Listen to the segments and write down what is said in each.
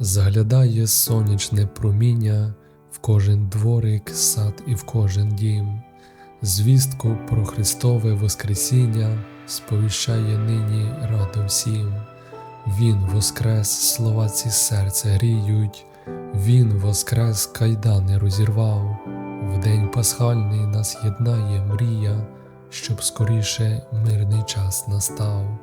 заглядає сонячне проміння в кожен дворик, сад і в кожен дім. Звістку про Христове Воскресіння сповіщає нині радо всім. Він воскрес, слова ці серце гріють, Він воскрес, кайдани розірвав. В день пасхальний нас єднає мрія, щоб скоріше мирний час настав,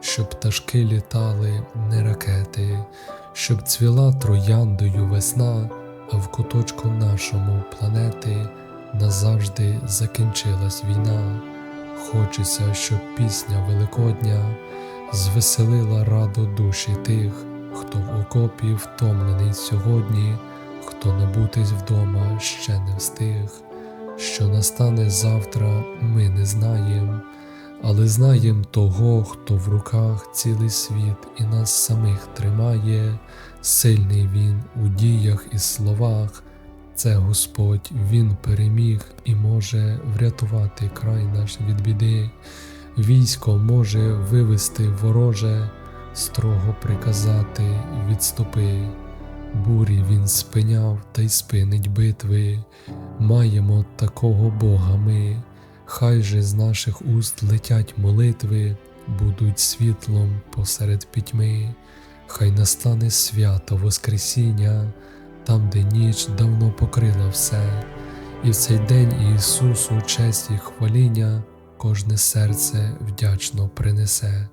щоб пташки літали, не ракети, щоб цвіла трояндою весна, а в куточку нашому планети назавжди закінчилась війна. Хочеться, щоб пісня Великодня звеселила раду душі тих, хто в окопі втомлений сьогодні, хто набутись вдома ще не встиг. Що настане завтра, ми не знаєм, але знаєм того, хто в руках цілий світ і нас самих тримає, сильний він у діях і словах. Це Господь, Він переміг і може врятувати край наш від біди. Військо може вивести вороже, строго приказати відступи. Бурі він спиняв та й спинить битви. Маємо такого Бога ми, хай же з наших уст летять молитви, будуть світлом посеред пітьми, хай настане свято Воскресіння, там, де ніч давно покрила все, і в цей день Ісусу честь і хваління кожне серце вдячно принесе.